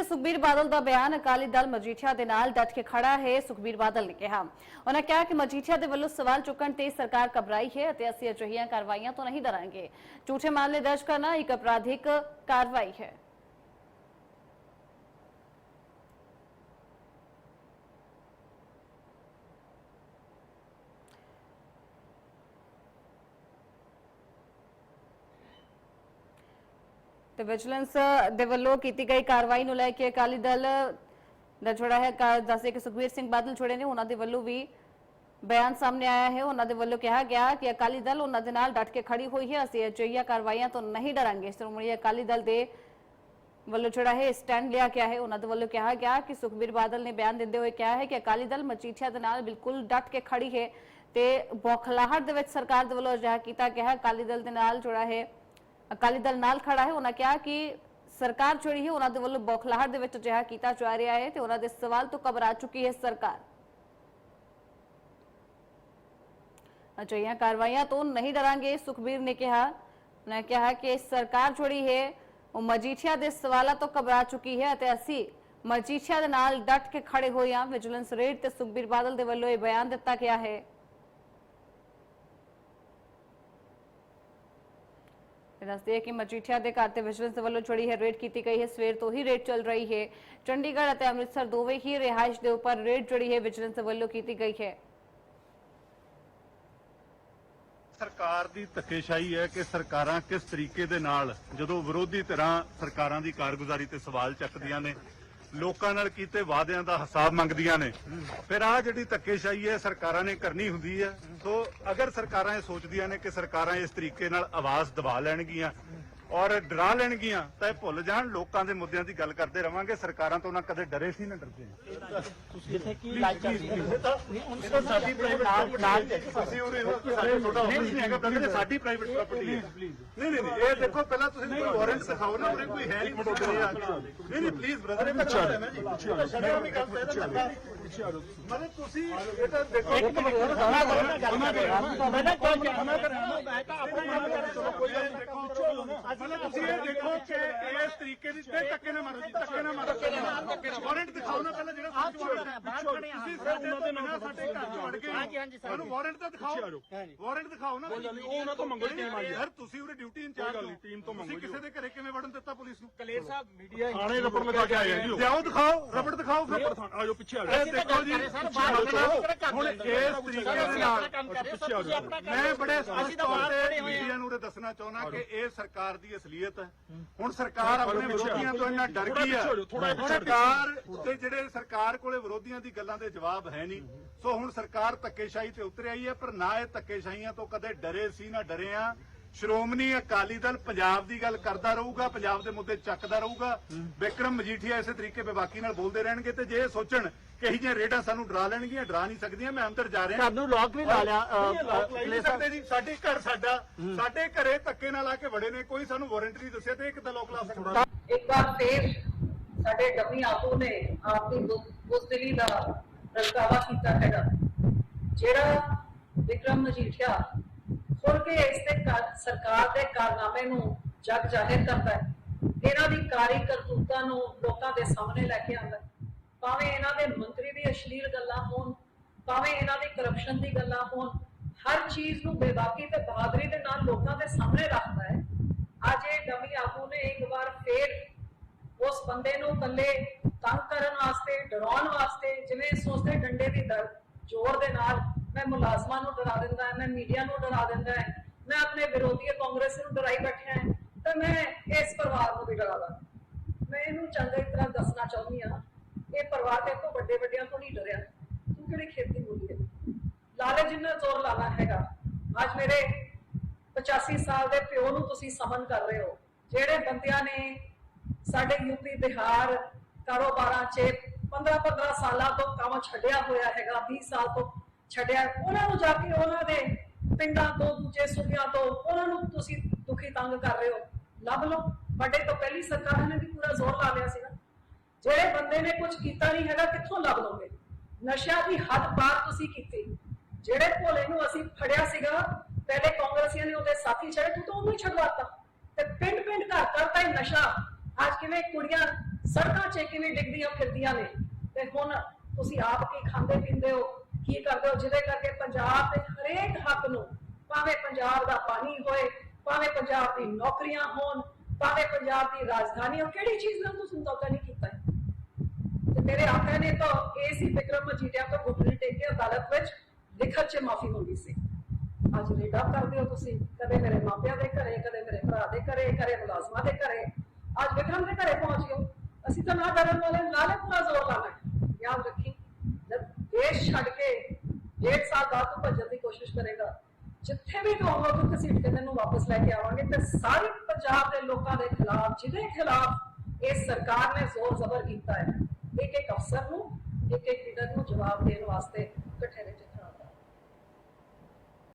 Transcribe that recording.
ਤੇ ਸੁਖਬੀਰ ਬਾਦਲ ਦਾ ਬਿਆਨ ਅਕਾਲੀ ਦਲ ਮਜੀਠੀਆ ਦੇ ਨਾਲ ਡਟ ਕੇ ਖੜਾ ਹੈ, ਸੁਖਬੀਰ ਬਾਦਲ ਨੇ ਕਿਹਾ। ਉਹਨਾਂ ਕਿਹਾ ਕਿ ਮਜੀਠੀਆ ਦੇ ਵੱਲੋਂ ਸਵਾਲ ਚੁੱਕਣ ਤੇ ਸਰਕਾਰ ਘਬਰਾਈ ਹੈ ਅਤੇ ਅਸੀਂ ਅਜਿਹੀਆਂ ਕਾਰਵਾਈਆਂ ਤੋਂ ਨਹੀਂ ਡਰਾਂਗੇ। ਝੂਠੇ ਮਾਮਲੇ ਦਰਜ ਕਰਨਾ ਇੱਕ ਅਪਰਾਧਿਕ ਕਾਰਵਾਈ ਹੈ। ਤੇ ਵਿਜੀਲੈਂਸ ਦੇ ਵੱਲੋਂ ਕੀਤੀ ਗਈ ਕਾਰਵਾਈ ਨੂੰ ਲੈ ਕੇ ਅਕਾਲੀ ਦਲ ਦਾ ਜਿਹੜਾ ਹੈ ਕਾ- ਕਿ ਸੁਖਬੀਰ ਸਿੰਘ ਬਾਦਲ ਛੋੜੇ ਨੇ, ਉਹਨਾਂ ਦੇ ਵੱਲੋਂ ਵੀ ਬਿਆਨ ਸਾਹਮਣੇ ਆਇਆ ਹੈ। ਉਹਨਾਂ ਦੇ ਵੱਲੋਂ ਕਿਹਾ ਗਿਆ ਕਿ ਅਕਾਲੀ ਦਲ ਉਹਨਾਂ ਦੇ ਨਾਲ ਡਟ ਕੇ ਖੜੀ ਹੋਈ ਹੈ। ਅਸੀਂ ਅਜਿਹੀਆਂ ਕਾਰਵਾਈਆਂ ਤੋਂ ਨਹੀਂ ਡਰਾਂਗੇ। ਸ਼੍ਰੋਮਣੀ ਅਕਾਲੀ ਦਲ ਦੇ ਵੱਲੋਂ ਜਿਹੜਾ ਹੈ ਸਟੈਂਡ ਲਿਆ ਗਿਆ ਹੈ। ਉਹਨਾਂ ਦੇ ਵੱਲੋਂ ਕਿਹਾ ਗਿਆ ਕਿ ਸੁਖਬੀਰ ਬਾਦਲ ਨੇ ਬਿਆਨ ਦਿੰਦੇ ਹੋਏ ਕਿਹਾ ਹੈ ਕਿ ਅਕਾਲੀ ਦਲ ਮਜੀਠੀਆ ਦੇ ਨਾਲ ਬਿਲਕੁਲ ਡਟ ਕੇ ਖੜੀ ਹੈ ਤੇ ਬੌਖਲਾਹਟ ਦੇ ਵਿੱਚ ਸਰਕਾਰ ਦੇ ਵੱਲੋਂ ਅਜਿਹਾ ਕੀਤਾ ਗਿਆ। ਹੈ ਅਕਾਲੀ ਦਲ ਦੇ ਨਾਲ ਜੁੜਾ ਹੈ ਅਕਾਲੀ ਦਲ ਨਾਲ ਖੜਾ ਹੈ, ਉਹਨਾਂ ਕਿਹਾ ਕਿ ਸਰਕਾਰ ਜਿਹੜੀ ਹੈ, ਉਹਨਾਂ ਦੇ ਵੱਲੋਂ ਬੌਖਲਾਹਟ ਦੇ ਵਿੱਚ ਅਜਿਹਾ ਕੀਤਾ ਜਾ ਰਿਹਾ ਹੈ ਤੇ ਉਹਨਾਂ ਦੇ ਸਵਾਲ ਤੋਂ ਘਬਰਾ ਚੁੱਕੀ ਹੈ ਸਰਕਾਰ। ਅਜਿਹੀਆਂ ਕਾਰਵਾਈਆਂ ਤੋਂ ਨਹੀਂ ਡਰਾਂਗੇ, ਸੁਖਬੀਰ ਨੇ ਕਿਹਾ। ਉਹਨਾਂ ਕਿਹਾ ਕਿ ਸਰਕਾਰ ਜਿਹੜੀ ਹੈ, ਉਹ ਮਜੀਠੀਆ ਦੇ ਸਵਾਲਾਂ ਤੋਂ ਘਬਰਾ ਚੁੱਕੀ ਹੈ ਅਤੇ ਅਸੀਂ ਮਜੀਠੀਆ ਦੇ ਨਾਲ ਡਟ ਕੇ ਖੜੇ ਹੋਏ ਹਾਂ। ਵਿਜੀਲੈਂਸ ਰੇਡ ਤੇ ਸੁਖਬੀਰ ਬਾਦਲ ਦੇ ਵੱਲੋਂ ਇਹ ਬਿਆਨ ਦਿੱਤਾ ਗਿਆ ਹੈ। ਦੱਸਦੇ ਕਿ ਮਜੀਠੀਆ ਦੇ ਘਰ ਤੇ ਵਿਜੀਲੈਂਸ ਵੱਲੋਂ ਜਿਹੜੀ ਹੈ ਰੇਡ ਕੀਤੀ ਗਈ ਹੈ, ਸਵੇਰ ਤੋਂ ਹੀ ਰੇਡ ਚੱਲ ਰਹੀ ਹੈ। ਚੰਡੀਗੜ੍ਹ ਅਤੇ ਅੰਮ੍ਰਿਤਸਰ ਦੋਵੇਂ ਹੀ ਰਿਹਾਇਸ਼ ਦੇ ਉੱਪਰ ਰੇਡ ਜਿਹੜੀ ਹੈ, ਵਿਜੀਲੈਂਸ ਵੱਲੋਂ ਕੀਤੀ ਗਈ ਹੈ। ਸਰਕਾਰ ਦੀ ਧੱਕੇਸ਼ਾਹੀ ਹੈ ਕਿ ਸਰਕਾਰਾਂ ਕਿਸ ਤਰੀਕੇ ਦੇ ਨਾਲ ਜਦੋਂ ਵਿਰੋਧੀ ਧਿਰਾਂ ਸਰਕਾਰਾਂ ਦੀ ਕਾਰਗੁਜ਼ਾਰੀ ਤੇ ਸਵਾਲ ਚੱਕਦੀਆਂ ਨੇ ਲੋਕਾਂ ਨਾਲ ਕੀਤੇ ਵਾਅਦਿਆਂ ਦਾ ਹਿਸਾਬ ਮੰਗਦੀਆਂ ਨੇ। ਫਿਰ ਆਹ ਜਿਹੜੀ ਧੱਕੇਸ਼ਾਹੀ ਹੈ, ਸਰਕਾਰਾਂ ਨੇ ਕਰਨੀ ਹੁੰਦੀ ਹੈ। ਸੋ ਅਗਰ ਸਰਕਾਰਾਂ ਇਹ ਸੋਚਦੀਆਂ ਨੇ ਕਿ ਸਰਕਾਰਾਂ ਇਸ ਤਰੀਕੇ ਨਾਲ ਆਵਾਜ਼ ਦਬਾ ਲੈਣਗੀਆਂ ਔਰ ਡਰਾ ਲੈਣਗੀਆਂ ਤਾਂ ਇਹ ਭੁੱਲ ਜਾਣ ਲੋਕਾਂ ਦੇ ਮੁੱਦਿਆਂ ਦੀ ਗੱਲ ਕਰਦੇ ਰਵਾਂਗੇ। ਸਰਕਾਰਾਂ ਤੋਂ ਨਾ ਕਦੇ ਡਰੇ ਸੀ ਨਾ ਡਰਦੇ। ਜਿੱਥੇ ਕੀ ਲਾਈਕ ਚੱਲ ਰਹੀ ਹੈ ਇਹ ਤਾਂ ਸਾਡੀ ਪ੍ਰਾਈਵੇਟ ਨਾਲ ਸਾਡੇ ਛੋਟਾ ਆਫਿਸ ਨਹੀਂ ਹੈਗਾ ਬ੍ਰਦਰ ਸਾਡੀ ਪ੍ਰਾਈਵੇਟ ਪ੍ਰਾਪਰਟੀ ਹੈ। ਨਹੀਂ ਨਹੀਂ ਨਹੀਂ ਇਹ ਦੇਖੋ ਪਹਿਲਾਂ ਤੁਸੀਂ ਕੋਈ ਵਾਰੰਟ ਦਿਖਾਓ ਨਾ ਉਰੇ ਕੋਈ ਹੈ ਨਹੀਂ। ਨਹੀਂ ਨਹੀਂ ਪਲੀਜ਼ ਬ੍ਰਦਰ ਇਹ ਪਿੱਛੇ ਆ ਨਾ ਜੀ। ਸ਼ਰਮ ਵੀ ਗੱਲ ਤੇ ਇਹਦਾ ਪਿੱਛੇ ਆ ਮਤਲਬ ਤੁਸੀਂ ਇਹ ਤਾਂ ਦੇਖੋ ਇੱਕ ਮਿੰਟ ਮੈਂ ਤਾਂ ਕਿਉਂ ਜਾਣਾ ਕਰਾਂ ਮੈਂ ਤਾਂ ਆਪਣੇ ਕੰਮ ਕਰ ਚਲੋ ਕੋਈ ਗੱਲ ਨਹੀਂ। ਦੇਖੋ ਮਤਲਬ ਤੁਸੀਂ ਇਹ ਦੇਖੋ ਕਿ ਇਸ ਤਰੀਕੇ ਦੀ ਤੇ ਧੱਕੇ ਨਾ ਮਾਰੋ ਜੀ ਧੱਕੇ ਨਾ ਮਾਰੋ। ਵਾਰੰਟ ਦਿਖਾਓ ਨਾ ਪਹਿਲਾਂ ਜਿਹੜਾ ਸੱਚ ਵਾਰੰਟ ਤੁਸੀਂ ਸਾਡੇ ਤੋਂ ਬਿਨਾਂ ਸਾਡੇ ਘਰ ਚ ਵੜ ਗਏ। ਹਾਂਜੀ, ਹਾਂਜੀ, ਸਰ। ਸਾਨੂੰ ਵਾਰੰਟ ਤਾਂ ਦਿਖਾਓ। ਵਾਰੰਟ ਦਿਖਾਓ ਨਾ। ਕੋਈ ਗੱਲ ਨਹੀਂ ਉਹ ਉਹਨਾਂ ਤੋਂ ਮੰਗੋ ਟੀਮ ਆਈ ਯਾਰ ਤੁਸੀਂ ਡਿਊਟੀ ਇੰਚਾਰਜ ਹੋ। ਟੀਮ ਤੋਂ ਮੰਗੋ ਤੁਸੀਂ ਕਿਸੇ ਦੇ ਘਰੇ ਕਿਵੇਂ ਵੜਨ ਦਿੱਤਾ ਪੁਲਿਸ ਨੂੰ? ਕਲੇਰ ਸਾਹਿਬ ਮੀਡੀਆ ਥਾਣੇ ਰਬੜ ਲਗਾ ਕੇ ਆਏ ਜੀ ਲਿਆਓ ਦਿਖਾਓ ਰਬੜ ਦਿਖਾਓ ਫਿਰ ਆ ਜਾਓ ਪਿੱਛੇ ਆ ਜਾਓ। ਇਹ ਦੇਖੋ ਜੀ ਹੁਣ ਇਸ ਤਰੀਕੇ ਦੇ ਨਾਲ ਮੈਂ ਬੜੇ ਸਪਸ਼ਟ ਤੌਰ ਤੇ ਮੀਡੀਆ ਨੂੰ ਉਰੇ ਦੱਸਣਾ ਚਾਹੁੰਦਾ ਕਿ ਇਹ ਸਰਕਾਰ ਦੀ ਅਸਲੀਅਤ ਹੈ। ਹੁਣ ਸਰਕਾਰ ਆਪਣੇ ਵਿਰੋਧੀਆਂ ਤੋਂ ਇੰਨਾ ਡਰ ਗਈ ਹੈ। ਹੁਣ ਸਰਕਾਰ ਤੇ ਜਿਹੜੇ ਸਰਕਾਰ ਕੋਲੇ ਵਿਰੋਧੀਆਂ ਦੀ ਗੱਲਾਂ ਦੇ ਜਵਾਬ ਹੈ ਨਹੀਂ। ਸੋ ਹੁਣ ਸਰਕਾਰ ਧੱਕੇਸ਼ਾਹੀ ਤੇ ਉਤਰ ਆਈ ਹੈ ਪਰ ਨਾ ਇਹ ਧੱਕੇਸ਼ਾਹੀਆਂ ਤੋਂ ਕਦੇ ਡਰੇ ਸੀ ਨਾ ਡਰੇ ਆ। ਸ਼੍ਰੋਮਣੀ ਅਕਾਲੀ ਦਲ ਪੰਜਾਬ ਦੀ ਗੱਲ ਕਰਦਾ ਰਹੂਗਾ ਪੰਜਾਬ ਦੇ ਮੁੱਦੇ ਚੱਕਦਾ ਰਹੂਗਾ। ਵਿਕਰਮ ਮਜੀਠੀਆ ਇਸੇ ਤਰੀਕੇ ਬੇਬਾਕੀ ਨਾਲ ਬੋਲਦੇ ਰਹਿਣਗੇ ਤੇ ਜੇ ਇਹ ਸੋਚਣ ਕਿ ਇਹ ਜਿਹੀਆਂ ਰੇਡਾਂ ਸਾਨੂੰ ਡਰਾ ਲੈਣਗੀਆਂ ਡਰਾ ਨਹੀਂ ਸਕਦੀਆਂ ਮੈਂ ਅੰਦਰ ਜਾ ਰਿਹਾ। ਤੁਹਾਨੂੰ ਲੋਕ ਵੀ ਲਾ ਲਿਆ ਲੈ ਸਕਦੇ ਜੀ ਸਾਡੇ ਘਰ ਸਾਡਾ ਸਾਡੇ ਘਰੇ ਧੱਕੇ ਨਾਲ ਆ ਕੇ ਵੜੇ ਨੇ ਕੋਈ ਸਾਨੂੰ ਵਾਰੰਟ ਨਹੀਂ ਦੱਸਿਆ ਤੇ ਇਹ ਕਿੱਦਾਂ ਲੋਕ ਲਾ ਸਕਦਾ? ਇੱਕ ਵਾਰ ਫੇਰ ਸਾਡੇ ਡੰਮੀ ਆਪੂ ਨੇ ਆਪਣੀ ਬੁਜ਼ਦਿਲੀ ਦਾ ਪ੍ਰਗਟਾਵਾ ਕੀਤਾ ਹੈਗਾ। ਜਿਹੜਾ ਵਿਕਰਮ ਮਜੀਠੀਆ ਖੁੱਲ ਕੇ ਇਸ ਤੇ ਕਾ- ਸਰਕਾਰ ਦੇ ਕਾਰਨਾਮੇ ਨੂੰ ਜਗ ਜ਼ਾਹਿਰ ਕਰਦਾ ਹੈ ਇਹਨਾਂ ਦੀ ਕਾਰੀ ਕਰਤੂਤਾਂ ਨੂੰ ਲੋਕਾਂ ਦੇ ਸਾਹਮਣੇ ਲੈ ਕੇ ਆਉਂਦਾ ਹੈ। ਭਾਵੇਂ ਇਹਨਾਂ ਦੇ ਮੰਤਰੀ ਦੀ ਅਸ਼ਲੀਲ ਗੱਲਾਂ ਹੋਣ, ਭਾਵੇਂ ਇਹਨਾਂ ਦੀ ਕਰਪਸ਼ਨ ਦੀ ਗੱਲਾਂ ਹੋਣ, ਹਰ ਚੀਜ਼ ਨੂੰ ਬੇਬਾਕੀ ਤੇ ਬਹਾਦਰੀ ਦੇ ਨਾਲ ਲੋਕਾਂ ਦੇ ਸਾਹਮਣੇ ਰੱਖਦਾ ਹੈ। ਅੱਜ ਇਹ ਡਮੀ ਆਗੂ ਨੇ ਇੱਕ ਵਾਰ ਫੇਰ ਉਸ ਬੰਦੇ ਨੂੰ ਕੱਲੇ ਤੰਗ ਕਰਨ ਵਾਸਤੇ, ਡਰਾਉਣ ਵਾਸਤੇ ਜਿਵੇਂ ਸੋਚਦੇ ਡੰਡੇ ਦੀ ਦਰ, ਜ਼ੋਰ ਦੇ ਨਾਲ ਮੈਂ ਮੁਲਾਜ਼ਮਾਂ ਨੂੰ ਡਰਾ ਦਿੰਦਾ, ਮੈਂ ਮੀਡੀਆ ਨੂੰ ਡਰਾ ਦਿੰਦਾ ਮੈਂ ਆਪਣੇ ਵਿਰੋਧੀ ਕਾਂਗਰਸ ਨੂੰ ਡਰਾਈ ਬੈਠਿਆ ਤਾਂ ਮੈਂ ਇਸ ਪਰਿਵਾਰ ਨੂੰ ਵੀ ਡਰਾ ਦਾਂ ਮੈਂ ਇਹਨੂੰ ਚੰਗੀ ਤਰ੍ਹਾਂ ਦੱਸਣਾ ਚਾਹੁੰਦੀ ਹਾਂ ਇਹ ਪਰਿਵਾਰ ਤੇ ਤੋਂ ਵੱਡੇ ਵੱਡਿਆਂ ਤੋਂ ਨਹੀਂ ਡਰਿਆ। ਤੂੰ ਕਿਹੜੀ ਖੇਤੀ ਬੋਲੀ ਹੈ? ਲਾਲੇ ਜਿੰਨਾ ਜ਼ੋਰ ਲਾਣਾ ਹੈਗਾ। ਅੱਜ ਮੇਰੇ 85 ਸਾਲ ਦੇ ਪਿਓ ਨੂੰ ਤੁਸੀਂ ਸਮਨ ਕਰ ਰਹੇ ਹੋ। ਜਿਹੜੇ ਬੰਦਿਆਂ ਨੇ ਸਾਡੇ ਯੂਪੀ ਬਿਹਾਰ ਕਾਰੋਬਾਰਾਂ 'ਚ 15-15 ਸਾਲਾਂ ਤੋਂ ਕੰਮ ਛੱਡਿਆ ਹੋਇਆ ਹੈਗਾ 20 ਸਾਲ ਤੋਂ ਛੱਡਿਆ, ਉਹਨਾਂ ਨੂੰ ਜਾ ਕੇ ਉਹਨਾਂ ਦੇ ਪਿੰਡਾਂ ਤੋਂ, ਦੂਜੇ ਸੂਬਿਆਂ ਤੋਂ ਉਹਨਾਂ ਨੂੰ ਤੁਸੀਂ ਦੁਖੀ ਤੰਗ ਕਰ ਰਹੇ ਹੋ। ਲੱਭ ਲਓ। ਵੱਡੇ ਤੋਂ ਪਹਿਲੀ ਸਰਕਾਰਾਂ ਨੇ ਵੀ ਪੂਰਾ ਜ਼ੋਰ ਲਾ ਲਿਆ ਸੀਗਾ। ਜਿਹੜੇ ਬੰਦੇ ਨੇ ਕੁਝ ਕੀਤਾ ਨਹੀਂ ਹੈਗਾ, ਕਿੱਥੋਂ ਲੱਭ ਲਓਗੇ? ਨਸ਼ਿਆਂ ਦੀ ਹੱਦ ਪਾਰ ਤੁਸੀਂ ਕੀਤੀ। ਜਿਹੜੇ ਭੋਲੇ ਨੂੰ ਅਸੀਂ ਫੜਿਆ ਸੀਗਾ, ਪਹਿਲੇ ਕਾਂਗਰਸੀਆਂ ਨੇ ਉਹਦੇ ਸਾਥੀ ਛੜੇ ਤੂੰ ਤਾਂ ਉਹਨੂੰ ਛਡਵਾਤਾ। ਤੇ ਪਿੰਡ ਪਿੰਡ ਘਰ ਘਰ ਤਾਂ ਨਸ਼ਾ, ਅੱਜ ਕਿਵੇਂ ਕੁੜੀਆਂ ਸੜਕਾਂ 'ਚ ਕਿਵੇਂ ਡਿੱਗਦੀਆਂ ਫਿਰਦੀਆਂ ਨੇ? ਤੇ ਹੁਣ ਤੁਸੀਂ ਆਪ ਕੀ ਖਾਂਦੇ ਪੀਂਦੇ ਹੋ? ਕੀ ਕਰਦੇ ਹੋ? ਜਿਹਦੇ ਕਰਕੇ ਪੰਜਾਬ ਦੇ ਹਰੇਕ ਹੱਕ ਨੂੰ, ਭਾਵੇਂ ਪੰਜਾਬ ਦਾ ਪਾਣੀ ਹੋਏ, ਭਾਵੇਂ ਪੰਜਾਬ ਦੀ ਨੌਕਰੀਆਂ ਹੋਣ, ਭਾਵੇਂ ਪੰਜਾਬ ਦੀ ਰਾਜਧਾਨੀ ਹੋ ਕਿਹੜੀ ਚੀਜ਼ ਨਾਲ ਤੁਸੀਂ ਸਮਝੌਤਾ ਨਹੀਂ ਕੀਤਾ ਹੈ? ਤੇ ਮੇਰੇ ਆਕਾ ਨੇ ਤਾਂ ਤੋਂ ਘੁਟਨੇ ਟੇਕ ਅਦਾਲਤ ਵਿੱਚ ਲਿਖਤ 'ਚ ਮਾਫੀ ਮੰਗੀ ਸੀ। ਅੱਜ ਰੇਡਾ ਕਰਦੇ ਹੋ ਤੁਸੀਂ, ਕਦੇ ਮੇਰੇ ਮਾਪਿਆਂ ਦੇ ਘਰੇ, ਕਦੇ ਮੇਰੇ ਭਰਾ ਦੇ ਘਰੇ ਕਦੇ ਮੁਲਾਜ਼ਮਾਂ ਦੇ ਘਰੇ। ਅੱਜ ਵਿਕਰਮ ਦੇ ਘਰੇ ਪਹੁੰਚ ਗਏ ਅਸੀਂ ਤਾਂ ਨਾ ਡਰਨ ਵਾਲੇ, ਨਾਲੇ ਪੂਰਾ ਜ਼ੋਰ ਲਾਣਾ ਯਾਦ ਰੱਖੀ, ਜਦ ਦੇਸ਼ ਛੱਡ ਕੇ ਡੇਢ ਸਾਲ ਦਾ ਤੂੰ ਭੱਜਣ ਦੀ ਕੋਸ਼ਿਸ਼ ਕਰੇਗਾ, ਜਿੱਥੇ ਵੀ ਕਹੋਗਾ ਤੂੰ ਘਸੀਟ ਕੇ ਤੈਨੂੰ ਵਾਪਸ ਲੈ ਕੇ ਆਵਾਂਗੇ ਤੇ ਸਾਰੇ ਪੰਜਾਬ ਦੇ ਲੋਕਾਂ ਦੇ ਖਿਲਾਫ, ਜਿਹਦੇ ਖਿਲਾਫ ਇਸ ਸਰਕਾਰ ਨੇ ਜ਼ੋਰ ਜ਼ਬਰ ਕੀਤਾ ਹੈ। ਇੱਕ ਇੱਕ ਅਫਸਰ ਨੂੰ ਇੱਕ ਇੱਕ ਲੀਡਰ ਨੂੰ ਜਵਾਬ ਦੇਣ ਵਾਸਤੇ ਇਕੱਠੇ ਰਹੇ